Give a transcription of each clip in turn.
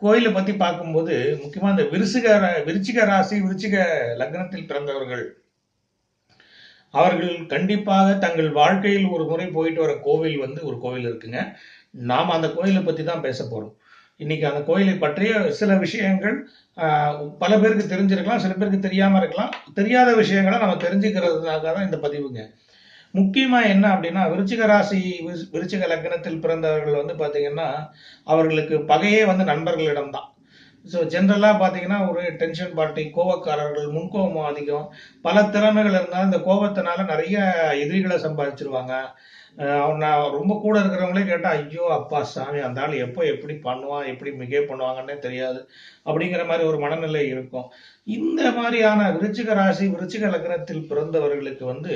கோயிலை பத்தி பார்க்கும்போது முக்கியமா இந்த விருச்சிக விருச்சிக ராசி விருச்சிக லக்னத்தில் பிறந்தவர்கள் அவர்கள் கண்டிப்பாக தங்கள் வாழ்க்கையில் ஒரு முறை போயிட்டு வர கோவில் வந்து ஒரு கோவில் இருக்குங்க. நாம் அந்த கோயிலை பத்தி தான் பேச போறோம். இன்னைக்கு அந்த கோயிலை பற்றிய சில விஷயங்கள் ஆஹ், பல பேருக்கு தெரிஞ்சிருக்கலாம் சில பேருக்கு தெரியாம இருக்கலாம். தெரியாத விஷயங்களை நம்ம தெரிஞ்சுக்கிறதுக்காக தான் இந்த பதிவுங்க. முக்கியமா என்ன அப்படின்னா விருச்சிக ராசி விருச்சிக லக்னத்தில் பிறந்தவர்கள் வந்து பாத்தீங்கன்னா அவர்களுக்கு பகையே வந்து நண்பர்களிடம் தான் ஸோ ஜென்ரலாக பார்த்தீங்கன்னா ஒரு டென்ஷன் பார்ட்டி கோவக்காரர்கள் முன்கோபம் அதிகம். பல திறமைகள் இருந்தாலும் இந்த கோபத்தினால நிறைய எதிரிகளை சம்பாதிச்சிருவாங்க. அவன் நான் ரொம்ப கூட இருக்கிறவங்களே கேட்டால் ஐயோ அப்பா சாமி அந்த ஆள் எப்போ எப்படி பண்ணுவான்? எப்படி மிகே பண்ணுவாங்கன்னே தெரியாது. அப்படிங்கிற மாதிரி ஒரு மனநிலை இருக்கும். இந்த மாதிரியான விருச்சிக ராசி விருச்சிக லக்னத்தில் பிறந்தவர்களுக்கு வந்து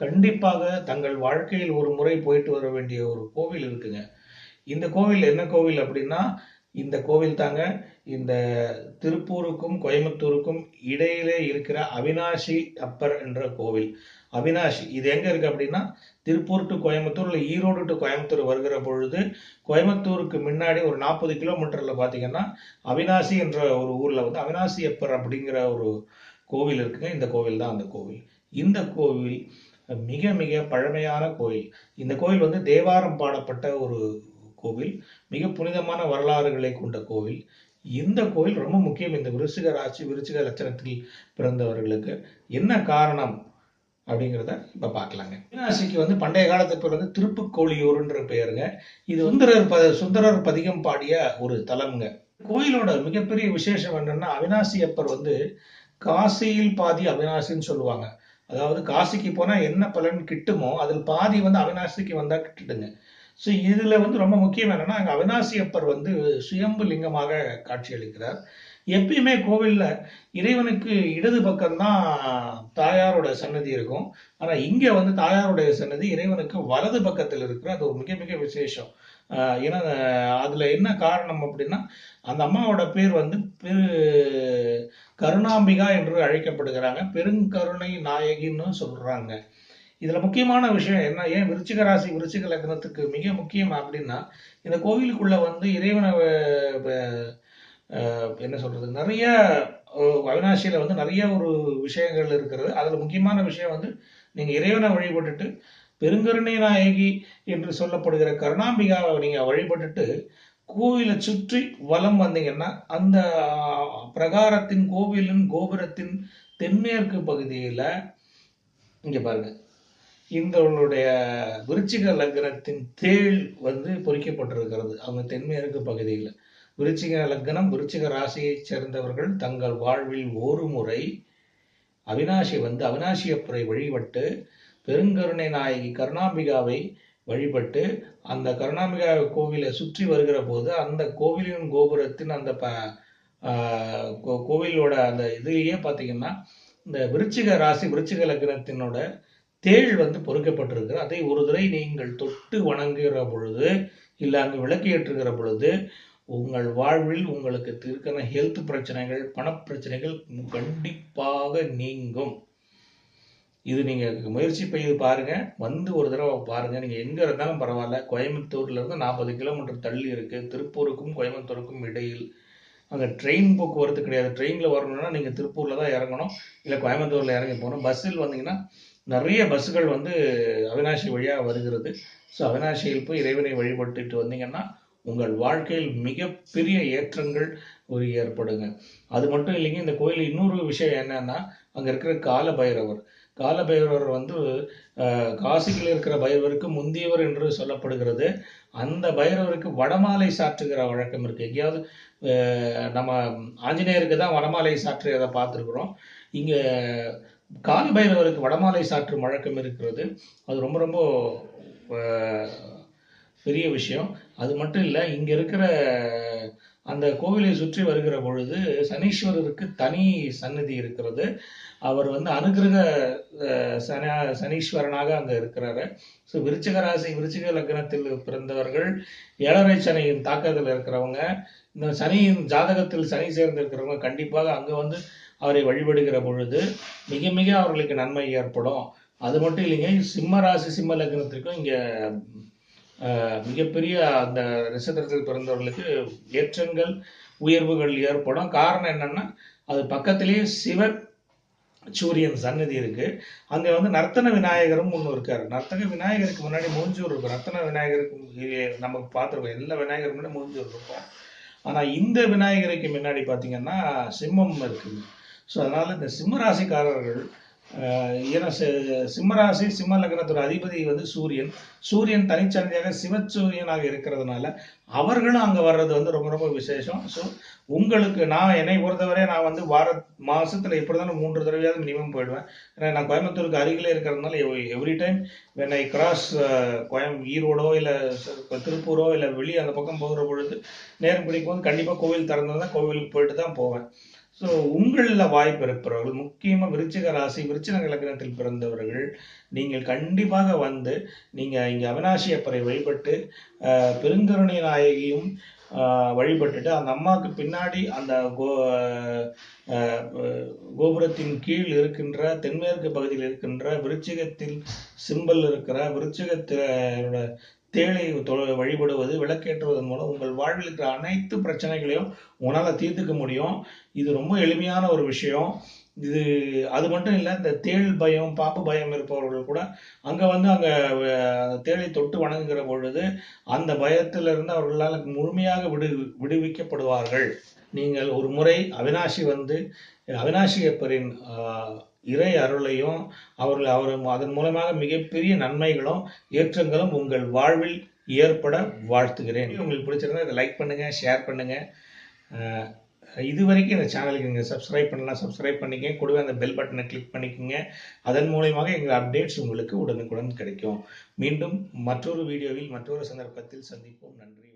கண்டிப்பாக தங்கள் வாழ்க்கையில் ஒரு முறை போயிட்டு வர வேண்டிய ஒரு கோவில் இருக்குங்க. இந்த கோவில் என்ன கோவில் அப்படின்னா இந்த கோவில் தாங்க இந்த திருப்பூருக்கும் கோயம்புத்தூருக்கும் இடையிலே இருக்கிற அவினாஷி அப்பர் என்ற கோவில். அவினாஷி இது எங்க இருக்கு அப்படின்னா திருப்பூர் டு கோயம்புத்தூர் இல்லை ஈரோடு டு கோயம்புத்தூர் வருகிற பொழுது கோயம்புத்தூருக்கு முன்னாடி ஒரு நாற்பது கிலோமீட்டர்ல பாத்தீங்கன்னா அவினாசி என்ற ஒரு ஊர்ல வந்து அவினாசி அப்பர் அப்படிங்கிற ஒரு கோவில் இருக்குங்க. இந்த கோவில் தான் அந்த கோவில். இந்த கோவில் மிக மிக பழமையான கோயில். இந்த கோயில் வந்து தேவாரம் பாடப்பட்ட ஒரு கோவில். மிக புனிதமான வரலாறுகளை கொண்ட கோவில். இந்த கோயில் ரொம்ப முக்கியம். இந்த விருச்சிக ராசி விருச்சிக லட்சணத்தில் பிறந்தவர்களுக்கு என்ன காரணம் அப்படிங்கிறத இப்ப பார்க்கலாங்க. மீனாட்சிக்கு வந்து பண்டைய காலத்து பேர் வந்து திருப்புக்கோழியூர்ன்ற பெயருங்க. இது சுந்தரர் ப சுந்தரர் பதிகம் பாடிய ஒரு தலம்ங்க. கோயிலோட மிகப்பெரிய விசேஷம் என்னன்னா அவினாசி அப்பர் வந்து காசியில் பாதி அவினாசின்னு சொல்லுவாங்க. அதாவது காசிக்கு போனால் என்ன பலன் கிட்டுமோ அதில் பாதி வந்து அவினாசிக்கு வந்தால் கிட்டுடுங்க. ஸோ இதில் வந்து ரொம்ப முக்கியம் என்னன்னா அங்கே அவினாசி அப்பர் வந்து சுயம்பு லிங்கமாக காட்சியளிக்கிறார் எப்பயுமே கோவிலில் இறைவனுக்கு இடது பக்கம்தான் தாயாரோட சன்னதி இருக்கும். ஆனால் இங்கே வந்து தாயாருடைய சன்னதி இறைவனுக்கு வலது பக்கத்தில் இருக்கிற அது ஒரு மிக மிக விசேஷம். ஏன்னா அதில் என்ன காரணம் அப்படின்னா அந்த அம்மாவோட பேர் வந்து பெரு கருணாம்பிகா என்று அழைக்கப்படுகிறாங்க. பெருங்கருணை நாயகின்னு சொல்கிறாங்க இதில் முக்கியமான விஷயம் என்ன ஏன் விருச்சிக ராசி விருச்சிக லக்னத்துக்கு மிக முக்கியம் அப்படின்னா இந்த கோவிலுக்குள்ளே வந்து இறைவனை என்ன சொல்கிறது நிறைய அவினாசியில் வந்து நிறைய ஒரு விஷயங்கள் இருக்கிறது. அதில் முக்கியமான விஷயம் வந்து நீங்கள் இறைவனை வழிபட்டுட்டு பெருங்கருணை நாயகி என்று சொல்லப்படுகிற கருணாம்பிகாவை நீங்க வழிபட்டுட்டு கோவிலை சுற்றி வலம் வந்தீங்கன்னா அந்த பிரகாரத்தின் கோவிலின் கோபுரத்தின் தென்மேற்கு பகுதியில இங்க பாருங்க இந்தவனுடைய விருச்சிக லக்னத்தின் தேள் வந்து பொறிக்கப்பட்டிருக்கிறது அவங்க தென்மேற்கு பகுதியில். விருச்சிக லக்னம் விருச்சிக ராசியைச் சேர்ந்தவர்கள் தங்கள் வாழ்வில் ஒரு முறை அவினாசி வந்து அவினாசியப்புரை வழிபட்டு பெருங்கருணை நாயகி கருணாம்பிகாவை வழிபட்டு அந்த கருணாம்பிகா கோவிலை சுற்றி வருகிற போது அந்த கோவிலின் கோபுரத்தின் அந்த ப கோ- கோவிலோட அந்த இதுலேயே பார்த்தீங்கன்னா இந்த விருச்சிக ராசி விருச்சிக லக்னத்தினோட தேள் வந்து பொறுக்கப்பட்டிருக்கு அதை ஒரு தடவை நீங்கள் தொட்டு வணங்குகிற பொழுது இல்லை அங்கே விளக்கு ஏற்றுகிற பொழுது உங்கள் வாழ்வில் உங்களுக்கு இருக்கிற ஹெல்த் பிரச்சனைகள் பணப்பிரச்சனைகள் கண்டிப்பாக நீங்கும். இது நீங்கள் முயற்சி பெய்து பாருங்கள் வந்து ஒரு தடவை பாருங்கள் நீங்கள் எங்கே இருந்தாலும் பரவாயில்ல. கோயம்புத்தூர்லேருந்து நாற்பது கிலோமீட்டர் தள்ளி இருக்குது திருப்பூருக்கும் கோயம்புத்தூருக்கும் இடையில். அங்கே ட்ரெயின் போக்குவரத்து கிடையாது. ட்ரெயினில் வரணும்னா நீங்கள் திருப்பூரில் தான் இறங்கணும். இல்லை கோயம்புத்தூரில் இறங்கி போகணும். பஸ்ஸில் வந்தீங்கன்னா நிறைய பஸ்ஸுகள் வந்து அவினாசி வழியாக வருகிறது. ஸோ அவினாசியில் போய் இறைவனை வழிபட்டுட்டு வந்தீங்கன்னா உங்கள் வாழ்க்கையில் மிகப்பெரிய ஏற்றங்கள் ஒரு ஏற்படுங்க. அது மட்டும் இல்லைங்க இந்த கோயில் இன்னொரு விஷயம் என்னன்னா அங்கே இருக்கிற கால பைரவர் கால பைரவர் வந்து அஹ், காசியில் இருக்கிற பைரவருக்கு முந்தியவர் என்று சொல்லப்படுகிறது. அந்த பைரவருக்கு வடமாலை சாற்றுகிற வழக்கம் இருக்குது எங்கேயாவது நம்ம ஆஞ்சநேயருக்கு தான் வடமாலை சாற்றியதை பார்த்துருக்குறோம். இங்கே கால பைரவருக்கு வடமாலை சாற்றும் வழக்கம் இருக்கிறது. அது ரொம்ப ரொம்ப பெரிய விஷயம். அது மட்டும் இல்லை இங்கே இருக்கிற அந்த கோவிலை சுற்றி வருகிற பொழுது சனீஸ்வரருக்கு தனி சன்னதி இருக்கிறது. அவர் வந்து அனுகிரக அஹ், சன சனீஸ்வரனாக அங்கே இருக்கிறாரு. ஸோ விருச்சிக ராசி விருச்சிக லக்னத்தில் பிறந்தவர்கள் ஏழரை சனியின் தாக்கத்தில் இருக்கிறவங்க இந்த சனியின் ஜாதகத்தில் சனி சேர்ந்து இருக்கிறவங்க கண்டிப்பாக அங்கே வந்து அவரை வழிபடுகிற பொழுது மிக மிக அவர்களுக்கு நன்மை ஏற்படும். அது மட்டும் இல்லைங்க சிம்ம ராசி சிம்ம லக்னத்திற்கும் இங்கே மிகப்பெரிய அந்த நட்சத்திரத்தில் பிறந்தவர்களுக்கு ஏற்றங்கள் உயர்வுகள் ஏற்படும். காரணம் என்னன்னா அது பக்கத்திலேயே சிவ சூரியன் சன்னதி இருக்கு. அங்க வந்து நர்த்தன விநாயகரும் ஒன்று இருக்காரு. நர்த்தன விநாயகருக்கு முன்னாடி மூஞ்சூர் இருக்கும். நர்த்தன விநாயகருக்கு நமக்கு பார்த்துருக்கோம். எல்லா விநாயகருக்கு முன்னாடி மூஞ்சூர் இருக்கும். ஆனா இந்த விநாயகருக்கு முன்னாடி பாத்தீங்கன்னா சிம்மம் இருக்குது. ஸோ அதனால இந்த சிம்ம ராசிக்காரர்கள் ஏன்னா சிம்மராசி சிம்ம லக்னத்தோட அதிபதி வந்து சூரியன். சூரியன் தனிச்சந்தையாக சிவச்சூரியனாக இருக்கிறதுனால அவர்களும் அங்கே வர்றது வந்து ரொம்ப ரொம்ப விசேஷம். ஸோ உங்களுக்கு நான் என்னை பொறுத்தவரை நான் வந்து வார மாதத்தில் எப்படி இருந்தாலும் மூன்று தடவையாவது மினிமம் போயிடுவேன். ஏன்னா நான் கோயம்புத்தூருக்கு அருகிலே இருக்கிறதுனால every time when I cross கோயம் ஈரோடோ இல்லை திருப்பூரோ இல்லை வெளியே அந்த பக்கம் போகிற பொழுது நேரம் பிடிக்கும் போது கண்டிப்பாக கோவில் திறந்தது தான் கோவிலுக்கு போயிட்டு தான் போவேன். ஸோ உங்களில் வாய்ப்பு இருப்பவர்கள் முக்கியமாக விருச்சிக ராசி விருச்சிக லக்னத்தில் பிறந்தவர்கள் நீங்கள் கண்டிப்பாக வந்து நீங்கள் இங்கே அவினாசி அப்பரை வழிபட்டு ஆஹ், பெருங்கருணை நாயகியும் வழிபட்டுட்டு அந்த அம்மாவுக்கு பின்னாடி அந்த கோ கோபுரத்தின் கீழ் இருக்கின்ற தென்மேற்கு பகுதியில் இருக்கின்ற விருச்சிகத்தில் சிம்பல் இருக்கிற விருச்சிகத்தினோட தேனை வழிபடுவது விளக்கேற்றுவதன் மூலம் உங்கள் வாழ்வில் இருக்கிற அனைத்து பிரச்சனைகளையும் உங்களால் தீர்த்துக்க முடியும். இது ரொம்ப எளிமையான ஒரு விஷயம். இது அது மட்டும் இல்லை இந்த தேள் பயம் பாம்பு பயம் இருப்பவர்கள் கூட அங்கே வந்து அங்கே தேளை தொட்டு வணங்குகிற பொழுது அந்த பயத்திலிருந்து அவர்களால் முழுமையாக விடு விடுவிக்கப்படுவார்கள். நீங்கள் ஒரு முறை அவினாஷி வந்து அவினாஷி எப்பரின் இறை அருளையும் அவர்கள் அவர் அதன் மூலமாக மிகப்பெரிய நன்மைகளும் ஏற்றங்களும் உங்கள் வாழ்வில் ஏற்பட வாழ்த்துகிறேன். உங்களுக்கு பிடிச்சிருந்தா இதை லைக் பண்ணுங்கள் ஷேர் பண்ணுங்கள் இது வரைக்கும் இந்த சேனலுக்கு நீங்கள் சப்ஸ்கிரைப் பண்ணலாம் சப்ஸ்கிரைப் பண்ணிக்கங்க. கூடவே அந்த பெல் பட்டனை கிளிக் பண்ணிக்கோங்க. அதன் மூலயமாக எங்கள் அப்டேட்ஸ் உங்களுக்கு உடனுக்குடன் கிடைக்கும். மீண்டும் மற்றொரு வீடியோவில் மற்றொரு சந்தர்ப்பத்தில் சந்திப்போம். நன்றி